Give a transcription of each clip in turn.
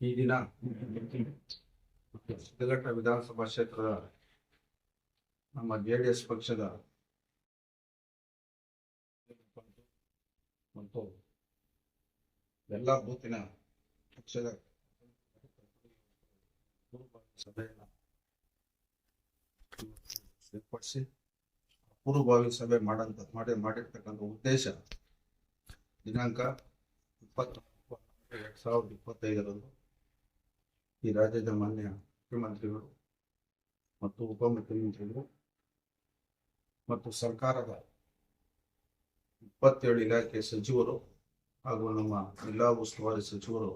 ಈ ದಿನ ಸಿದ್ದಘಟ್ಟ ವಿಧಾನಸಭಾ ಕ್ಷೇತ್ರದ ನಮ್ಮ ಜೆ ಡಿ ಎಸ್ ಪಕ್ಷದ ಮತ್ತು ಎಲ್ಲ ಬೂತಿನ ಪಕ್ಷದ ಸಭೆಯನ್ನು ಏರ್ಪಡಿಸಿ ಪೂರ್ವಭಾವಿ ಸಭೆ ಮಾಡಂತ ಮಾಡಿ ಮಾಡಿರ್ತಕ್ಕಂಥ ಉದ್ದೇಶ ದಿನಾಂಕ ಇಪ್ಪತ್ನಾಲ್ಕು ಎರಡ್ ಸಾವಿರದ ಇಪ್ಪತ್ತೈದರಂದು ಈ ರಾಜ್ಯದ ಮಾನ್ಯ ಮುಖ್ಯಮಂತ್ರಿಗಳು ಮತ್ತು ಉಪಮುಖ್ಯಮಂತ್ರಿಗಳು ಮತ್ತು ಸರ್ಕಾರದ ಇಪ್ಪತ್ತೇಳು ಇಲಾಖೆ ಸಚಿವರು ಹಾಗೂ ನಮ್ಮ ಜಿಲ್ಲಾ ಉಸ್ತುವಾರಿ ಸಚಿವರು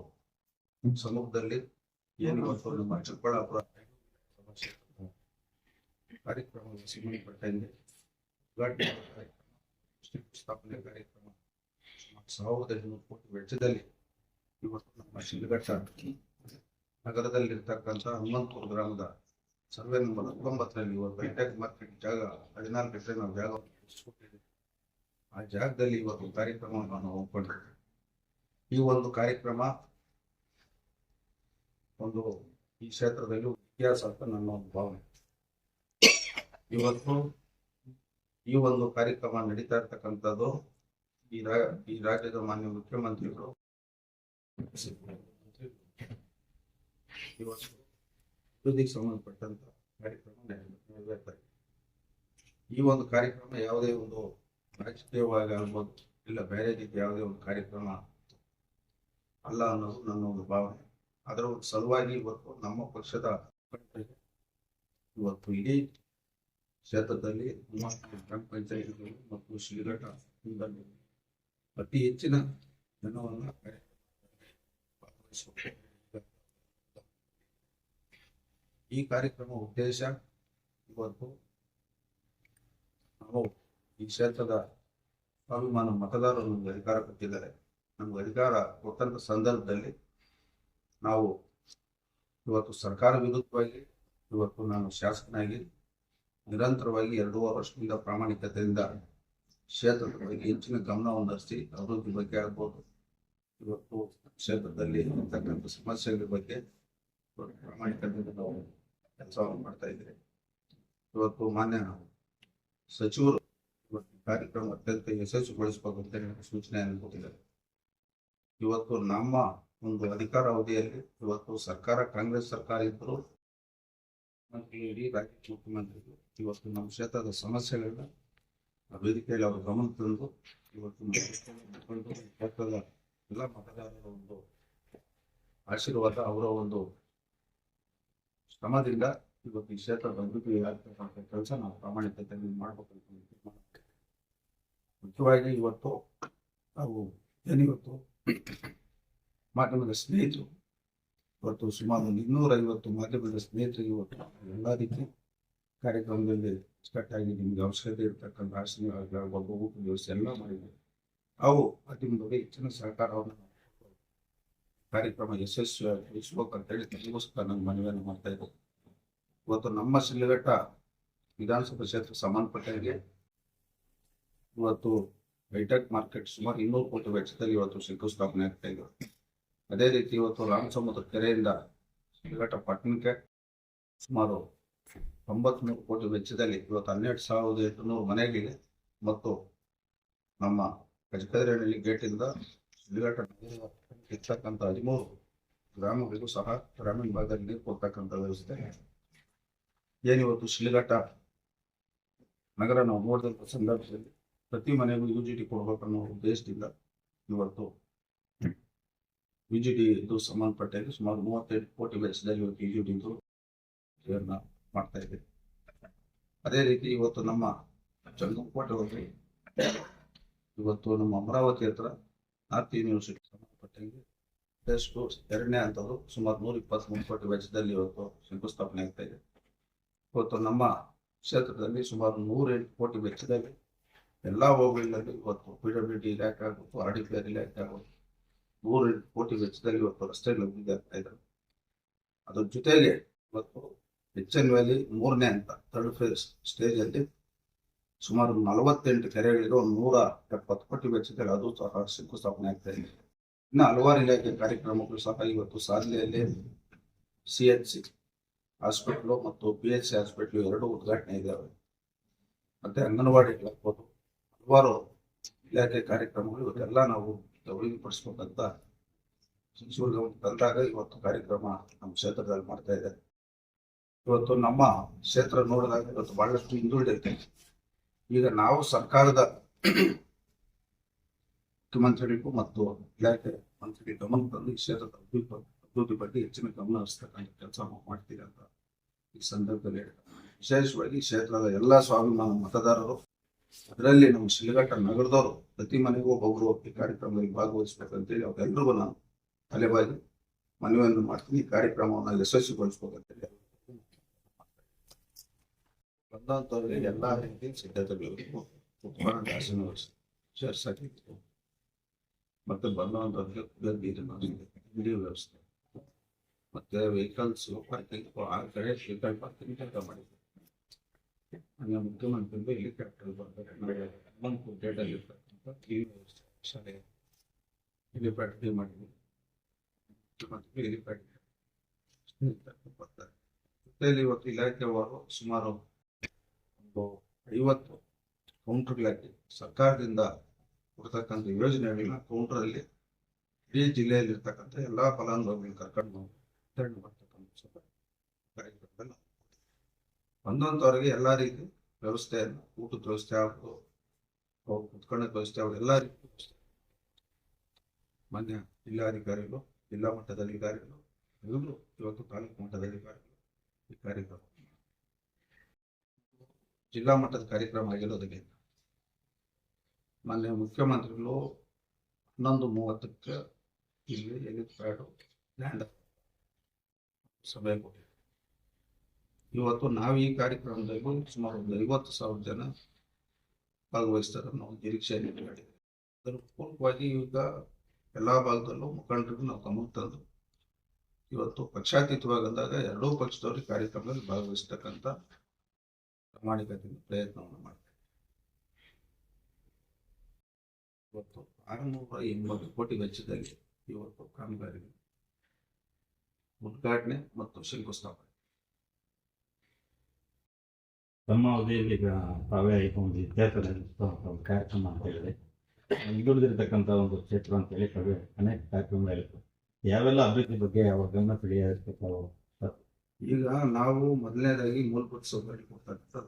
ಸಮ್ಮುಖದಲ್ಲಿ ಏನು ಇವತ್ತು ನಮ್ಮ ಚಿಕ್ಕಬಳ್ಳಾಪುರ ಕಾರ್ಯಕ್ರಮ, ಸ್ಥಾಪನೆ ಕಾರ್ಯಕ್ರಮ ಸಾವಿರದ ಐನೂರು ಕೋಟಿ ವೆಚ್ಚದಲ್ಲಿ ಇವತ್ತು ನಮ್ಮ ಶಿಲ್ಘಟ್ಟ ನಗರದಲ್ಲಿರ್ತಕ್ಕಂಥ ಹನುಮಂತೂರು ಗ್ರಾಮದ ಸರ್ವೆ ನಂಬರ್ ಹತ್ತೊಂಬತ್ತರಲ್ಲಿ ಇವತ್ತು ಹೈಟೆಕ್ ಮಾರ್ಕೆಟ್ ಜಾಗ ಹದಿನಾಲ್ಕು ಎಕರೆ ನಾವು ಜಾಗ ಆ ಜಾಗದಲ್ಲಿ ಇವತ್ತು ಕಾರ್ಯಕ್ರಮವನ್ನು ನಾವು ಈ ಒಂದು ಕಾರ್ಯಕ್ರಮ ಒಂದು ಈ ಕ್ಷೇತ್ರದಲ್ಲಿ ಇತಿಹಾಸ ಅಂತ ನನ್ನ ಒಂದು ಭಾವನೆ. ಇವತ್ತು ಈ ಒಂದು ಕಾರ್ಯಕ್ರಮ ನಡೀತಾ ಇರ್ತಕ್ಕಂಥದ್ದು ಈ ರಾಜ್ಯದ ಮಾನ್ಯ ಮುಖ್ಯಮಂತ್ರಿಗಳು. ಇವತ್ತು ಅಭಿವೃದ್ಧಿಗೆ ಸಂಬಂಧಪಟ್ಟಂತ ಕಾರ್ಯಕ್ರಮ ಈ ಒಂದು ಕಾರ್ಯಕ್ರಮ ಯಾವುದೇ ಒಂದು ರಾಜಕೀಯವಾಗಿ ಆಗ್ಬೋದು, ಇಲ್ಲ ಬೇರೆ ರೀತಿ ಯಾವುದೇ ಒಂದು ಕಾರ್ಯಕ್ರಮ ಅಲ್ಲ ಅನ್ನೋದು ನನ್ನ ಒಂದು ಭಾವನೆ ಅದರ ಒಂದು ಸಲುವಾಗಿ ಇವತ್ತು ನಮ್ಮ ಪಕ್ಷದ ಇವತ್ತು ಇಡೀ ಕ್ಷೇತ್ರದಲ್ಲಿ ಗ್ರಾಮ ಪಂಚಾಯತ್ಗಳು ಮತ್ತು ಶ್ರೀಘಟ್ಟ ಅತಿ ಹೆಚ್ಚಿನ ಜನವನ್ನು ಭಾಗವಹಿಸಬೇಕು. ಈ ಕಾರ್ಯಕ್ರಮ ಉದ್ದೇಶ ಇವತ್ತು ನಾವು ಈ ಕ್ಷೇತ್ರದ ಸ್ವಾಭಿಮಾನ ಮತದಾರರು ನಮಗೆ ಅಧಿಕಾರ ಕೊಟ್ಟಿದ್ದಾರೆ. ನಮ್ಗೆ ಅಧಿಕಾರ ಕೊಟ್ಟಂತ ಸಂದರ್ಭದಲ್ಲಿ ನಾವು ಇವತ್ತು ಸರ್ಕಾರ ವಿರುದ್ಧವಾಗಿ, ಇವತ್ತು ನಾನು ಶಾಸಕನಾಗಿ ನಿರಂತರವಾಗಿ ಎರಡೂವರೆ ವರ್ಷದಿಂದ ಪ್ರಾಮಾಣಿಕತೆಯಿಂದ ಕ್ಷೇತ್ರದ ಬಗ್ಗೆ ಹೆಚ್ಚಿನ ಗಮನವನ್ನು ಹರಿಸಿ ಅಭಿವೃದ್ಧಿ ಬಗ್ಗೆ ಆಗ್ಬೋದು. ಇವತ್ತು ಕ್ಷೇತ್ರದಲ್ಲಿ ಇರ್ತಕ್ಕಂಥ ಸಮಸ್ಯೆಗಳ ಬಗ್ಗೆ ಪ್ರಾಮಾಣಿಕತೆಯಿಂದ ನಾವು ಕೆಲಸವನ್ನು ಮಾಡ್ತಾ ಇದ್ದೇವೆ ಇವತ್ತು ಮಾನ್ಯ ಸಚಿವರು ಕಾರ್ಯಕ್ರಮ ಅತ್ಯಂತ ಯಶಸ್ವಿಗೊಳಿಸಬೇಕು ಅಂತ ಹೇಳಿ ಸೂಚನೆಯನ್ನು ಕೊಟ್ಟಿದ್ದಾರೆ. ಇವತ್ತು ನಮ್ಮ ಒಂದು ಅಧಿಕಾರ ಅವಧಿಯಲ್ಲಿ ಇವತ್ತು ಸರ್ಕಾರ, ಕಾಂಗ್ರೆಸ್ ಸರ್ಕಾರ ಇದ್ದರೂ ಇಡೀ ರಾಜ್ಯ ಮುಖ್ಯಮಂತ್ರಿಗಳು ಇವತ್ತು ನಮ್ಮ ಕ್ಷೇತ್ರದ ಸಮಸ್ಯೆಗಳನ್ನ ವೇದಿಕೆಯಲ್ಲಿ ಅವರು ಗಮನ ತಂದು ಇವತ್ತು ಕ್ಷೇತ್ರದ ಎಲ್ಲ ಮತದಾರರ ಒಂದು ಆಶೀರ್ವಾದ ಅವರ ಒಂದು ಶ್ರಮದಿಂದ ಇವತ್ತು ಈ ಕ್ಷೇತ್ರದ ಅಭಿವೃದ್ಧಿ ಆಗ್ತಕ್ಕಂಥ ಕೆಲಸ ನಾವು ಪ್ರಾಮಾಣಿಕತೆಯಲ್ಲಿ ಅಂತ. ಮುಖ್ಯವಾಗಿ ಇವತ್ತು ನಾವು ಏನಿವತ್ತು ಮಾಧ್ಯಮದ ಸ್ನೇಹಿತರು, ಇವತ್ತು ಸುಮಾರು ಇನ್ನೂರ ಐವತ್ತು ಮಾಧ್ಯಮದ ಸ್ನೇಹಿತರು ಇವತ್ತು ಎಲ್ಲ ರೀತಿ ಕಾರ್ಯಕ್ರಮದಲ್ಲಿ ಕಟ್ಟಾಗಿ ನಿಮ್ಗೆ ಅವಶ್ಯಕತೆ ಇರ್ತಕ್ಕಂಥ ಒಬ್ಬ ಊಟ ವ್ಯವಸ್ಥೆ ಎಲ್ಲ ಮಾಡಿದ್ದೀವಿ ಅವು ಮಾಧ್ಯಮದವರಿಗೆ ಹೆಚ್ಚಿನ ಸಹಕಾರವನ್ನು ಕಾರ್ಯಕ್ರಮ ಯಶಸ್ವಿಗೊಳಿಸ್ಬೇಕು ಅಂತ ಹೇಳಿ ತಮಗೋಸ್ಕರ ನಾನು ಮನವಿಯನ್ನು ಮಾಡ್ತಾ ಇದ್ದೇನೆ ಇವತ್ತು ನಮ್ಮ ಶಿಲ್ಘಟ್ಟ ವಿಧಾನಸಭಾ ಕ್ಷೇತ್ರ ಸಂಬಂಧಪಟ್ಟಂಗೆ ಇವತ್ತು ಹೈಟೆಕ್ ಮಾರ್ಕೆಟ್ ಸುಮಾರು ಇನ್ನೂರು ಕೋಟಿ ವೆಚ್ಚದಲ್ಲಿ ಇವತ್ತು ಶಂಕುಸ್ಥಾಪನೆ ಆಗ್ತಾ ಇದೆ. ಅದೇ ರೀತಿ ಇವತ್ತು ರಾಮಸಮುದ್ರ ಕೆರೆಯಿಂದ ಶಿಲ್ಘಟ್ಟ ಪಟ್ಟಣಕ್ಕೆ ಸುಮಾರು ತೊಂಬತ್ಮೂರು ಕೋಟಿ ವೆಚ್ಚದಲ್ಲಿ ಇವತ್ತು ಹನ್ನೆರಡು ಸಾವಿರದ ಎಂಟುನೂರು ಮನೆಗಳಿಗೆ ಮತ್ತು ನಮ್ಮ ಗಜಕದರಹಳ್ಳಿ ಗೇಟಿಂದ ಇರ್ತಕ್ಕಂಥ ಹದಿಮೂರು ಗ್ರಾಮಗಳಿಗೂ ಸಹ ಗ್ರಾಮೀಣ ಭಾಗದಲ್ಲಿ ನೀರು ಕೊಡ್ತಕ್ಕಂಥ ವ್ಯವಸ್ಥೆ ಏನಿವತ್ತು ಶಿಲಿಘಟ್ಟ ನಗರ ನಾವು ನೋಡಿದಂಥ ಸಂದರ್ಭದಲ್ಲಿ ಪ್ರತಿ ಮನೆಗೂ ಯು ಜಿ ಟಿ ಕೊಡ್ಬೇಕನ್ನೋ ಉದ್ದೇಶದಿಂದ ಇವತ್ತು ಯು ಜಿ ಟಿ ಇದು ಸಂಬಂಧಪಟ್ಟಾಗ ಸುಮಾರು ಮೂವತ್ತೆಂಟು ಕೋಟಿ ವೆಚ್ಚದಲ್ಲಿ ಇವತ್ತು ಯು ಜಿ ಟಿ ಮಾಡ್ತಾ ಇದೆ. ಅದೇ ರೀತಿ ಇವತ್ತು ನಮ್ಮ ಚಂದ್ರಕೋಟೆ ಹೋಗಿ ಇವತ್ತು ನಮ್ಮ ಅಮರಾವತಿ ಹತ್ರ ನಾರ್ತ್ ಯೂನಿವರ್ಸಿಟಿ ಸಂಬಂಧಪಟ್ಟಂಗೆ ಟೆಸ್ಟು ಎರಡನೇ ಹಂತದ್ದು ಸುಮಾರು ನೂರ ಇಪ್ಪತ್ತ್ಮೂರು ಕೋಟಿ ವೆಚ್ಚದಲ್ಲಿ ಇವತ್ತು ಶಂಕುಸ್ಥಾಪನೆ ಆಗ್ತಾ ಇದೆ. ಇವತ್ತು ನಮ್ಮ ಕ್ಷೇತ್ರದಲ್ಲಿ ಸುಮಾರು ನೂರೆಂಟು ಕೋಟಿ ವೆಚ್ಚದಲ್ಲಿ ಎಲ್ಲ ಹೋಬಳಿಗಳಲ್ಲಿ ಇವತ್ತು ಪಿ ಡಬ್ಲ್ಯೂ ಡಿ ಇಲಾಖೆ ಆಗ್ಬೋದು ಆರ್ ಡಿ ಪಿ ಆರ್ ಇಲಾಖೆ ಆಗ್ಬೋದು, ನೂರೆಂಟು ಕೋಟಿ ವೆಚ್ಚದಲ್ಲಿ ಇವತ್ತು ರಸ್ತೆಗಳು ಅಭಿವೃದ್ಧಿ ಆಗ್ತಾ ಇದ್ದಾರೆ ಅದ್ರ ಜೊತೆಯಲ್ಲಿ ಇವತ್ತು ಎಚ್ ಎನ್ ವ್ಯಾಲಿ ಮೂರನೇ ಹಂತ ಥರ್ಡ್ ಫೇಸ್ ಸ್ಟೇಜ್ ಅಲ್ಲಿ ಸುಮಾರು ನಲವತ್ತೆಂಟು ಕೆರೆಗಳಿಗೆ ಒಂದು ನೂರ ಎಪ್ಪತ್ತು ಕೋಟಿ ವೆಚ್ಚದಲ್ಲಿ ಅದು ಸಹ ಶಂಕುಸ್ಥಾಪನೆ ಆಗ್ತಾ ಇದೆ. ಇನ್ನು ಹಲವಾರು ಇಲಾಖೆ ಕಾರ್ಯಕ್ರಮಗಳು ಸಹ ಇವತ್ತು ಸಾಧನೆಯಲ್ಲಿ ಸಿ ಎಚ್ ಸಿ ಹಾಸ್ಪಿಟ್ಲು ಮತ್ತು ಪಿ ಎಚ್ ಸಿ ಹಾಸ್ಪಿಟ್ಲು ಎರಡು ಉದ್ಘಾಟನೆ ಇದ್ದಾವೆ ಮತ್ತೆ ಅಂಗನವಾಡಿಗಳಾಗ್ಬೋದು ಹಲವಾರು ಇಲಾಖೆ ಕಾರ್ಯಕ್ರಮಗಳು ಇವತ್ತೆಲ್ಲ ನಾವು ಅಭಿವೃದ್ಧಿಪಡಿಸ್ಬೇಕಂತ ಗಮನಕ್ಕೆ ತಂದಾಗ ಇವತ್ತು ಕಾರ್ಯಕ್ರಮ ನಮ್ಮ ಕ್ಷೇತ್ರದಲ್ಲಿ ಮಾಡ್ತಾ ಇದೆ. ಇವತ್ತು ನಮ್ಮ ಕ್ಷೇತ್ರ ನೋಡಿದಾಗ ಇವತ್ತು ಬಹಳಷ್ಟು ಹಿಂದುಳಿದೈತೆ ಈಗ ನಾವು ಸರ್ಕಾರದ ಮುಖ್ಯಮಂತ್ರಿಗಳಿಗೂ ಮತ್ತು ಇಲಾಖೆ ಮಂತ್ರಿ ಗಮನ ತಂದು ಈ ಕ್ಷೇತ್ರದ ಅಭಿವೃದ್ಧಿ ಬಗ್ಗೆ ಹೆಚ್ಚಿನ ಗಮನ ಹರಿಸ್ತಕ್ಕಂಥ ಕೆಲಸ ಮಾಡ್ತೀರಿ ಅಂತ ಈ ಸಂದರ್ಭದಲ್ಲಿ ಹೇಳ್ತಾರೆ. ವಿಶೇಷವಾಗಿ ಕ್ಷೇತ್ರದ ಎಲ್ಲಾ ಸ್ವಾಭಿಮಾನ ಮತದಾರರು, ಅದರಲ್ಲಿ ನಮ್ಮ ಶಿಲಘಟ್ಟ ನಗರದವರು ಪ್ರತಿ ಮನೆಗೂ ಒಬ್ಬೊಬ್ಬರು ಈ ಕಾರ್ಯಕ್ರಮದಲ್ಲಿ ಭಾಗವಹಿಸ್ಬೇಕಂತೇಳಿ ಅವ್ರೆಲ್ರಿಗೂ ನಾನು ತಲೆಬಾಗಿ ಮನವಿಯನ್ನು ಮಾಡ್ತೀನಿ. ಈ ಕಾರ್ಯಕ್ರಮವನ್ನು ಯಶಸ್ವಿಗೊಳಿಸ್ಬೇಕಂತೇಳಿ ಬಂದಂತವರಿಗೆ ಎಲ್ಲ ರೀತಿ ಸಿದ್ಧತೆಗಳು ಸೇರ್ಸಾಕಿತ್ತು ಮತ್ತೆ ಬಂದಂಥವ್ರಿಗೆ ನೀರಿನ ನೀರಿನ ವ್ಯವಸ್ಥೆ ಮತ್ತೆ ವೆಹಿಕಲ್ಸ್ ಪಾರ್ಕಿಂಗ್ ಆ ಕಡೆ ವೆಹಿಕಲ್ ಪಾರ್ಕಿಂಗ್ ಕೆಲಸ ಮಾಡಿದ್ರು ಹಂಗೆ ಮುಖ್ಯಮಂತ್ರಿಗಳು ಹೆಲಿಕಾಪ್ಟರ್ ಮಂಕು ಡೇಟಲ್ಲಿ ಈ ವ್ಯವಸ್ಥೆ ಶಾಲೆ ಹೆಲಿಪ್ಯಾಡ್ ಮಾಡಿದ್ವಿ ಮುಖ್ಯಮಂತ್ರಿ ಹೆಲಿಪ್ಯಾಡ್ ಬರ್ತಾರೆ ಜೊತೆಯಲ್ಲಿ ಇವತ್ತು ಇಲಾಖೆಯವರು ಸುಮಾರು ಒಂದು ಐವತ್ತು ಕೌಂಟರ್ಗಳಾಗಿ ಸರ್ಕಾರದಿಂದ ಕೊಡ್ತಕ್ಕಂಥ ಯೋಜನೆಗಳನ್ನ ಕೌಂಟ್ರಲ್ಲಿ ಇಡೀ ಜಿಲ್ಲೆಯಲ್ಲಿ ಇರ್ತಕ್ಕಂಥ ಎಲ್ಲಾ ಫಲಾನುಭವಿಗಳನ್ನ ಕರ್ಕೊಂಡು ವಿತರಣೆ ಮಾಡ್ತಕ್ಕಂಥ ಕಾರ್ಯಕ್ರಮದಲ್ಲಿ ಬಂದಂಥವ್ರಿಗೆ ಎಲ್ಲಾ ರೀತಿ ವ್ಯವಸ್ಥೆಯನ್ನು ಊಟದ ವ್ಯವಸ್ಥೆ ಆಗ್ಬೋದು, ಅವ್ರು ಕುತ್ಕೊಳ್ಳೋಕೆ ವ್ಯವಸ್ಥೆ ಆಗ್ಬೋದು, ಎಲ್ಲ ರೀತಿ ವ್ಯವಸ್ಥೆ ಮಾನ್ಯ ಜಿಲ್ಲಾಧಿಕಾರಿಗಳು, ಜಿಲ್ಲಾ ಮಟ್ಟದ ಅಧಿಕಾರಿಗಳು, ಎಲ್ಲರೂ ಇವತ್ತು ತಾಲೂಕು ಮಟ್ಟದ ಅಧಿಕಾರಿಗಳು ಈ ಕಾರ್ಯಕ್ರಮ ಜಿಲ್ಲಾ ಮಟ್ಟದ ಕಾರ್ಯಕ್ರಮ ಆಗಿರೋದಕ್ಕೆ ಮಾನ್ಯ ಮುಖ್ಯಮಂತ್ರಿಗಳು ಹನ್ನೊಂದು ಮೂವತ್ತಕ್ಕೆ ಇಲ್ಲಿ ಎಲಿಪ್ಯಾಡು ಲ್ಯಾಂಡ್ ಸಭೆ ಕೊಟ್ಟಿದ್ದಾರೆ ಇವತ್ತು ನಾವು ಈ ಕಾರ್ಯಕ್ರಮದಲ್ಲಿ ಸುಮಾರು ಒಂದು ಐವತ್ತು ಸಾವಿರ ಜನ ಭಾಗವಹಿಸ್ತಾರೆ ಅನ್ನೋ ಒಂದು ನಿರೀಕ್ಷೆಯನ್ನು ಇಟ್ಕೊಂಡಿದ್ದೀವಿ ಅದರ ಪೂರ್ವವಾಗಿ ಈಗ ಎಲ್ಲ ಭಾಗದಲ್ಲೂ ಮುಖಂಡರಿಗೂ ನಾವು ಗಮನ ತಂದು ಇವತ್ತು ಪಕ್ಷಾತೀತವಾಗಿ ಅಂದಾಗ ಎರಡೂ ಪಕ್ಷದವರು ಕಾರ್ಯಕ್ರಮದಲ್ಲಿ ಭಾಗವಹಿಸ್ತಕ್ಕಂಥ ಪ್ರಾಮಾಣಿಕತೆಯಿಂದ ಪ್ರಯತ್ನವನ್ನು ಮಾಡ್ತಾರೆ ಇವತ್ತು ಆರುನೂರ ಎಂಬತ್ತು ಕೋಟಿ ವೆಚ್ಚದಲ್ಲಿ ಇವತ್ತು ಕಾಮಗಾರಿ ಉದ್ಘಾಟನೆ ಮತ್ತು ಶಂಕುಸ್ಥಾಪನೆ. ತಮ್ಮ ಅವಧಿಯಲ್ಲಿ ಈಗ ತಾವೇ ಒಂದು ಇತಿಹಾಸದ ಒಂದು ಕಾರ್ಯಕ್ರಮ ಅಂತ ಹೇಳಿದೆ ಹಿಂದುಳಿದಿರತಕ್ಕಂಥ ಒಂದು ಕ್ಷೇತ್ರ ಅಂತ ಹೇಳಿ ತಾವೇ ಅನೇಕ ಕಾರ್ಯಕ್ರಮ ಇರುತ್ತೆ ಯಾವೆಲ್ಲ ಅಭಿವೃದ್ಧಿ ಬಗ್ಗೆ ಅವ್ರ ಗಮನ ಸೆಳೆಯಬೇಕು ಈಗ ನಾವು ಮೊದಲನೇದಾಗಿ ಮೂಲಭೂತ ಸೌಕರ್ಯ ಕೊಡ್ತಾ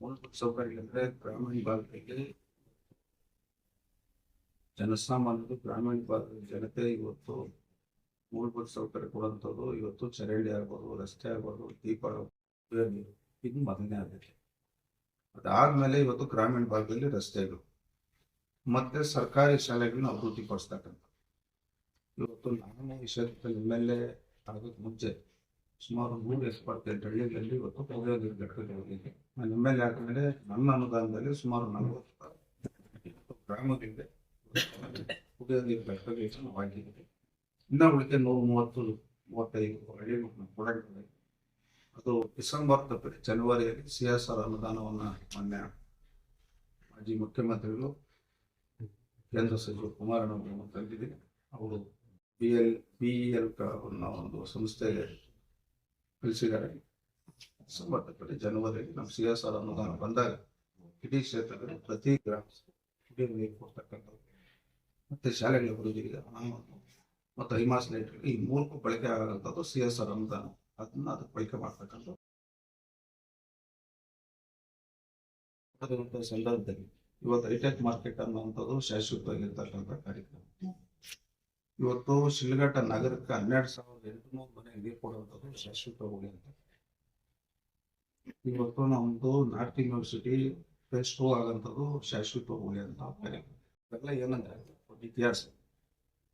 ಮೂಲಭೂತ ಸೌಕರ್ಯ ಅಂದ್ರೆ ಗ್ರಾಮೀಣ ಭಾಗದಲ್ಲಿ ಜನಸಾಮಾನ್ಯರು ಗ್ರಾಮೀಣ ಭಾಗದ ಜನತೆ ಇವತ್ತು ಮೂಲಭೂತ ಸೌಕರ್ಯ ಕೊಡುವಂಥದ್ದು. ಇವತ್ತು ಚರಂಡಿ ಆಗ್ಬೋದು, ರಸ್ತೆ ಆಗ್ಬೋದು, ದೀಪ ಇದು ಮೊದಲನೇ ಆಗಿದೆ. ಅದಾದ್ಮೇಲೆ ಇವತ್ತು ಗ್ರಾಮೀಣ ಭಾಗದಲ್ಲಿ ರಸ್ತೆಗಳು, ಮತ್ತೆ ಸರ್ಕಾರಿ ಶಾಲೆಗಳನ್ನ ಅಭಿವೃದ್ಧಿ ಪಡಿಸ್ತಕ್ಕಂಥ ಇವತ್ತು ನಾನು ಈ ಕ್ಷೇತ್ರದಲ್ಲಿ ಎಂ ಎಲ್ ಎ ಆಗೋಕ್ ಮುಂಚೆ ಸುಮಾರು ನೂರು ಎಪ್ಪತ್ತೆಂಟು ಹಳ್ಳಿಗಳಲ್ಲಿ ಇವತ್ತು ನೀರು ಘಟಕಗಳಿದೆ ನಾನು ಎಂ ಎಲ್ ಎ ಆದ್ಮೇಲೆ ನನ್ನ ಅನುದಾನದಲ್ಲಿ ಸುಮಾರು ನಲವತ್ತು ಗ್ರಾಮದಿಂದ ಕುಡಿಯೋ ನೀರು ಘಟಕಗಳಿಗೆ ನಾವು ಇನ್ನ ಉಳಿಕೆ ನೂರ ಮೂವತ್ತು, ಮೂವತ್ತೈದು ಹಳ್ಳಿಗಳು ನಾವು ಕೊಡಾಗಿದೆ ಅದು ಡಿಸೆಂಬರ್ ತಪ್ಪಿದೆ ಜನವರಿಯಲ್ಲಿ ಸಿ ಎಸ್ ಆರ್ ಅನುದಾನವನ್ನು ಮೊನ್ನೆ ಮಾಜಿ ಮುಖ್ಯಮಂತ್ರಿಗಳು, ಕೇಂದ್ರ ಸಚಿವ ಕುಮಾರಣ್ಣ ತಂದಿದ್ದೀನಿ ಅವರು ಬಿ ಎಲ್ ಬಿ ಎಲ್ ಅನ್ನೋ ಒಂದು ಸಂಸ್ಥೆಗೆ ಕಳಿಸಿದ್ದಾರೆ. ಸಂಬಂಧಪಟ್ಟ ಜನವರಿಯಲ್ಲಿ ನಮ್ಮ ಸಿ ಎಸ್ ಆರ್ ಅನುದಾನ ಬಂದಾಗ ಇಡೀ ಕ್ಷೇತ್ರದಲ್ಲಿ ಪ್ರತಿ ಗ್ರಾಮ ಕುಡಿಯುವ ನೀರು ಕೊಡ್ತಕ್ಕಂಥದ್ದು. ಮತ್ತು ಶಾಲೆಗಳ ಅಭಿವೃದ್ಧಿಗೆ ಮತ್ತು ಐಮಾಸ್ ಲೈಟ್ ಈ ಮೂರಕ್ಕೂ ಬಳಕೆ ಆಗೋಂಥದ್ದು ಸಿ ಎಸ್ ಆರ್ ಅನುದಾನ. ಅದನ್ನ ಅದಕ್ಕೆ ಬಳಕೆ ಮಾಡ್ತಕ್ಕಂಥದ್ದು. ಸಂದರ್ಭದಲ್ಲಿ ಇವತ್ತು ಹೈಟೆಕ್ ಮಾರ್ಕೆಟ್ ಅನ್ನುವಂಥದ್ದು ಶಾಶ್ವತವಾಗಿರ್ತಕ್ಕಂಥ ಕಾರ್ಯಕ್ರಮ. ಇವತ್ತು ಶಿಲ್ಘಟ್ಟ ನಗರಕ್ಕೆ ಹನ್ನೆರಡು ಸಾವಿರದ ಎಂಟುನೂರು ಮನೆ ನೀರು ಕೊಡುವಂಥದ್ದು ಶಾಶ್ವತವಾಗಿ ಅಂತ. ಇವತ್ತು ನಮ್ಮದು ನಾರ್ತ್ ಯೂನಿವರ್ಸಿಟಿ ಫೇಸ್ ಟೂ ಆಗಂಥದ್ದು ಶಾಶ್ವತವಾಗಿ ಅಂತ ಇದೆಲ್ಲ ಏನಂದ್ರೆ ಇತಿಹಾಸ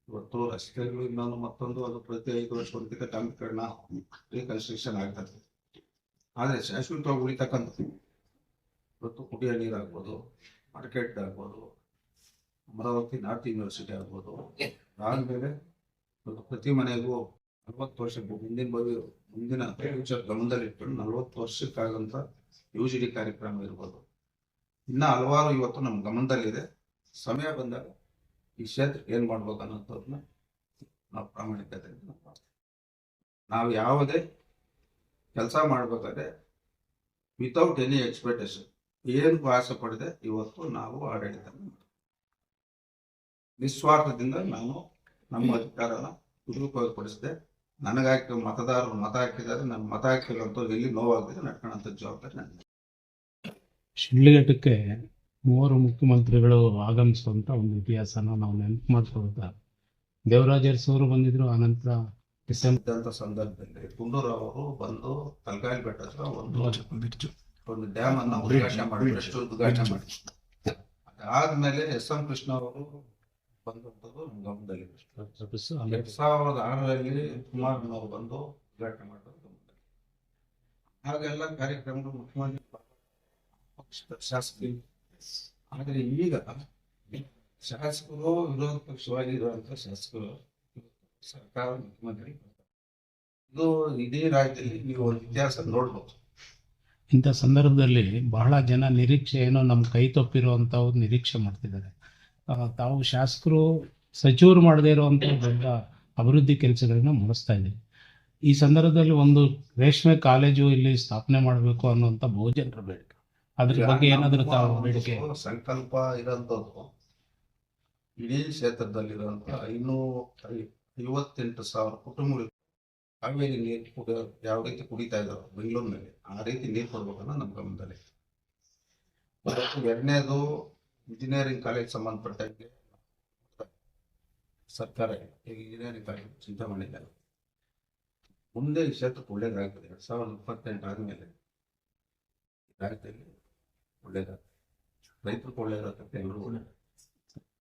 ಇವತ್ತು ರಸ್ತೆಗಳು ಇನ್ನೊಂದು ಮತ್ತೊಂದು, ಅದು ಪ್ರತಿ ಐದು ವರ್ಷ ಒಂದಕ್ಕೆ ಕಾಮೀಕರಣ ರೀಕನ್ಸ್ಟ್ರಕ್ಷನ್ ಆಗ್ತದೆ. ಆದರೆ ಶಾಶ್ವತವಾಗಿ ಉಳಿತಕ್ಕಂಥದ್ದು, ಇವತ್ತು ಕುಡಿಯೋ ನೀರಾಗ್ಬೋದು, ಮಾರ್ಕೆಟ್ ಆಗ್ಬೋದು ಅಮರಾವತಿ ನಾರ್ತ್ ಯೂನಿವರ್ಸಿಟಿ ಆಗ್ಬೋದು. ಅದಾದ್ಮೇಲೆ ಪ್ರತಿ ಮನೆಗೂ ನಲ್ವತ್ತು ವರ್ಷಕ್ಕೆ ಮುಂದಿನ ಬಗ್ಗೆ ಮುಂದಿನ ಫ್ಯೂಚರ್ ಗಮನದಲ್ಲಿ ಇಟ್ಕೊಂಡು ನಲವತ್ತು ವರ್ಷಕ್ಕಾಗಂತ ಯು ಜಿ ಡಿ ಕಾರ್ಯಕ್ರಮ ಇರ್ಬೋದು. ಇನ್ನ ಹಲವಾರು ಇವತ್ತು ನಮ್ಮ ಗಮನದಲ್ಲಿದೆ. ಸಮಯ ಬಂದಾಗ ಈ ಕ್ಷೇತ್ರ ಏನ್ ಮಾಡ್ಬೇಕು ಅನ್ನೋದನ್ನ ನಾವು ಪ್ರಾಮಾಣಿಕತೆ ನಾವು ನಾವು ಯಾವುದೇ ಕೆಲಸ ಮಾಡ್ಬೇಕಾದ್ರೆ ವಿತೌಟ್ ಎನಿ ಎಕ್ಸ್ಪೆಕ್ಟೇಷನ್ ಏನು ಆಸೆ ಪಡೆದೇ ಇವತ್ತು ನಾವು ಆಡಳಿತ ನಿಸ್ವಾರ್ಥದಿಂದ ನಾನು ನಮ್ಮ ಅಧಿಕಾರನ ದುರುಪಯೋಗಪಡಿಸಿದೆ ನನಗಾಕಿ ಮತದಾರರು ಮತ ಹಾಕಿದ್ದಾರೆ. ನನ್ನ ಮತ ಹಾಕಿರೋಂಥವ್ರು ಎಲ್ಲಿ ನೋವಾಗಿದೆ ನಡ್ಕೊಳ್ಳೋಂಥ ಜವಾಬ್ದಾರಿ ನನಗೆ ಶಿಡ್ಲಘಟ್ಟಕ್ಕೆ ಮೂವರು ಮುಖ್ಯಮಂತ್ರಿಗಳು ಆಗಮಿಸುವಂತ ಒಂದು ಇತಿಹಾಸನ ನಾವು ನೆನಪು ಮಾಡ್ಕೊಳ್ತಾ ದೇವರಾಜ ಅರಸವರು ಬಂದಿದ್ರು ಆನಂತರ ಡಿಸೆಂಬರ್ ಸಂದರ್ಭದಲ್ಲಿ ಗುಂಡೂರಾವ್ ಅವರು ಬಂದು ತಲಕಾಯಿ ಬೆಟ್ಟ ಹತ್ರ ಒಂದು ಒಂದು ಡ್ಯಾಮ್ ಅನ್ನ ಉದ್ಘಾಟನೆ ಮಾಡಿ ಉದ್ಘಾಟನೆ ಮಾಡಿ ಅದಾದ್ಮೇಲೆ ಎಸ್ ಎಂ ಕೃಷ್ಣ ಅವರು ಬಂದಂಥದ್ದು ಗಮನದಲ್ಲಿ ಎರಡ್ ಸಾವಿರದ ಆರರಲ್ಲಿ ಕುಮಾರಣ್ಣವರು ಬಂದು ಉದ್ಘಾಟನೆ ಮಾಡೋದು ಹಾಗೆಲ್ಲ ಕಾರ್ಯಕ್ರಮಗಳು ಮುಖ್ಯಮಂತ್ರಿ ಪಕ್ಷದ ಶಾಸಕರು. ಆದರೆ ಈಗ ಶಾಸಕರು ವಿರೋಧ ಪಕ್ಷವಾಗಿ ಇರುವಂತ ಶಾಸಕರು ಸರ್ಕಾರ ಮುಖ್ಯಮಂತ್ರಿ. ಇದು ಇಡೀ ರಾಜ್ಯದಲ್ಲಿ ನೀವು ಒಂದು ಇತಿಹಾಸ ನೋಡ್ಬೋದು. ಇಂಥ ಸಂದರ್ಭದಲ್ಲಿ ಬಹಳ ಜನ ನಿರೀಕ್ಷೆ ಏನೋ ನಮ್ಮ ಕೈ ತಪ್ಪಿರುವಂತ ಒಂದು ನಿರೀಕ್ಷೆ ಮಾಡ್ತಿದ್ದಾರೆ. ತಾವು ಶಾಸಕರು ಸಚಿವರು ಮಾಡದೇ ಇರುವಂಥ ದೊಡ್ಡ ಅಭಿವೃದ್ಧಿ ಕೆಲಸಗಳನ್ನ ಮಾಡಿಸ್ತಾ ಇದ್ದೀವಿ. ಈ ಸಂದರ್ಭದಲ್ಲಿ ಒಂದು ರೇಷ್ಮೆ ಕಾಲೇಜು ಇಲ್ಲಿ ಸ್ಥಾಪನೆ ಮಾಡಬೇಕು ಅನ್ನುವಂಥ ಬಹುಜನರ ಬೇಡಿಕೆ. ಅದ್ರ ಬಗ್ಗೆ ಏನಾದರೂ ತಾವು ಬೇಡಿಕೆ? ಸಂಕಲ್ಪ ಇರೋಂಥದ್ದು ಇಡೀ ಕ್ಷೇತ್ರದಲ್ಲಿರುವಂಥ ಇನ್ನೂರ ಐವತ್ತೆಂಟು ಸಾವಿರ ಕುಟುಂಬಗಳು ಕಾವೇರಿ ನೀರು ಕುಡಿಯೋ ಯಾವ ರೀತಿ ಕುಡಿತಾ ಇದಾರೆ ಬೆಂಗಳೂರಿನಲ್ಲಿ ಆ ರೀತಿ ನೀರು ಕೊಡ್ಬೇಕನ್ನೋ ನಮ್ಮ ಗಮನದಲ್ಲಿ ಎರಡನೇದು ಇಂಜಿನಿಯರಿಂಗ್ ಕಾಲೇಜ್ ಸಂಬಂಧಪಟ್ಟಂಗೆ ಸರ್ಕಾರ ಈಗ ಇಂಜಿನಿಯರಿಂಗ್ ಕಾಲೇಜ್ ಚಿಂತೆ ಮಾಡಿದ್ದಾರೆ. ಮುಂದೆ ಕ್ಷೇತ್ರಕ್ಕೆ ಒಳ್ಳೇದಾಗ್ತದೆ. ಎರಡ್ ಸಾವಿರದ ಇಪ್ಪತ್ತೆಂಟು ಆದಮೇಲೆ ರಾಜ್ಯದಲ್ಲಿ ಒಳ್ಳೇದಾಗ್ತದೆ. ರೈತರಿಗೆ ಒಳ್ಳೇದಾಗ್ತದೆ. ಎಲ್ಲರೂ ಒಳ್ಳೇದಾಗ್ತದೆ.